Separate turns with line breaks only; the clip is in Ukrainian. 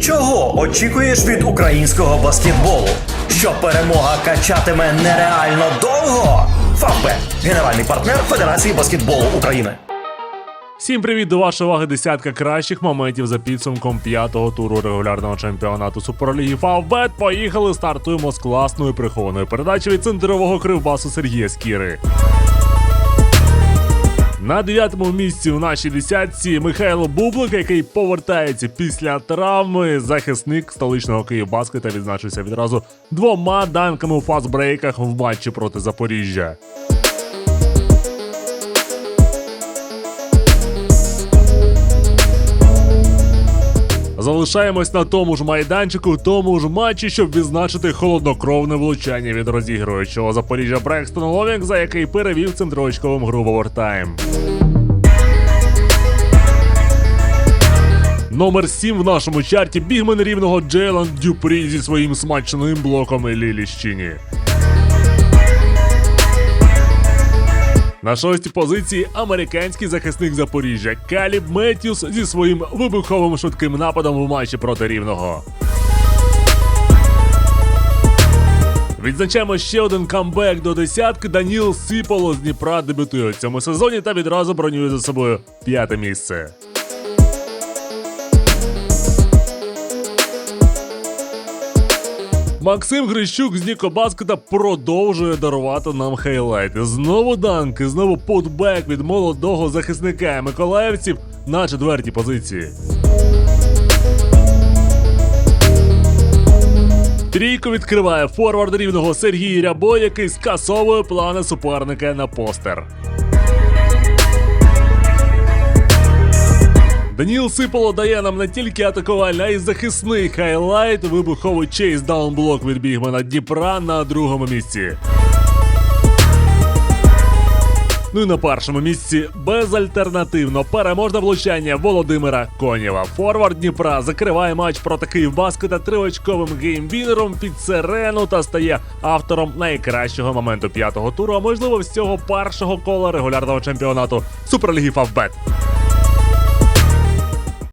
Чого очікуєш від українського баскетболу? Що перемога качатиме нереально довго? Фавбет – генеральний партнер Федерації баскетболу України.
Всім привіт до вашої уваги десятка кращих моментів за підсумком п'ятого туру регулярного чемпіонату Суперліги Фавбет. Поїхали, стартуємо з класної прихованої передачі від центрового кривбасу Сергія Скіри. На дев'ятому місці у нашій десятці Михайло Бублик, який повертається після травми. Захисник столичного Київбаскета відзначився відразу двома данками у фастбрейках в матчі проти Запоріжжя. Залишаємось на тому ж майданчику, тому ж матчі, щоб відзначити холоднокровне влучання від розігруючого Запоріжжя Брекстона Ловінг, за який перевів центрочковим гру в овертайм. Номер 7 в нашому чарті бігмен рівного Джейлан Дюпрі зі своїм смачним блоком і Ліліщині. На шостій позиції американський захисник Запоріжжя Каліб Меттюс зі своїм вибуховим швидким нападом в матчі проти рівного. Відзначаємо ще один камбек до десятки. Даніл Сіполо з Дніпра дебютує у цьому сезоні та відразу бронює за собою п'яте місце. Максим Грищук з Нікобаскета продовжує дарувати нам хайлайти. Знову данки, знову путбек від молодого захисника миколаївців на четвертій позиції. Трійку відкриває форвард рівного Сергій Рябо, який скасовує плани суперника на постер. Даніл Сиполо дає нам не тільки атакувальний, а й захисний хайлайт, вибуховий чейс даунблок від бігмена Дніпра на другому місці. Ну і на першому місці безальтернативно переможне влучання Володимира Конєва. Форвард Дніпра закриває матч проти Київбаскета триочковим геймвінером під сирену та стає автором найкращого моменту п'ятого туру, а можливо всього першого кола регулярного чемпіонату Суперліги Фавбет.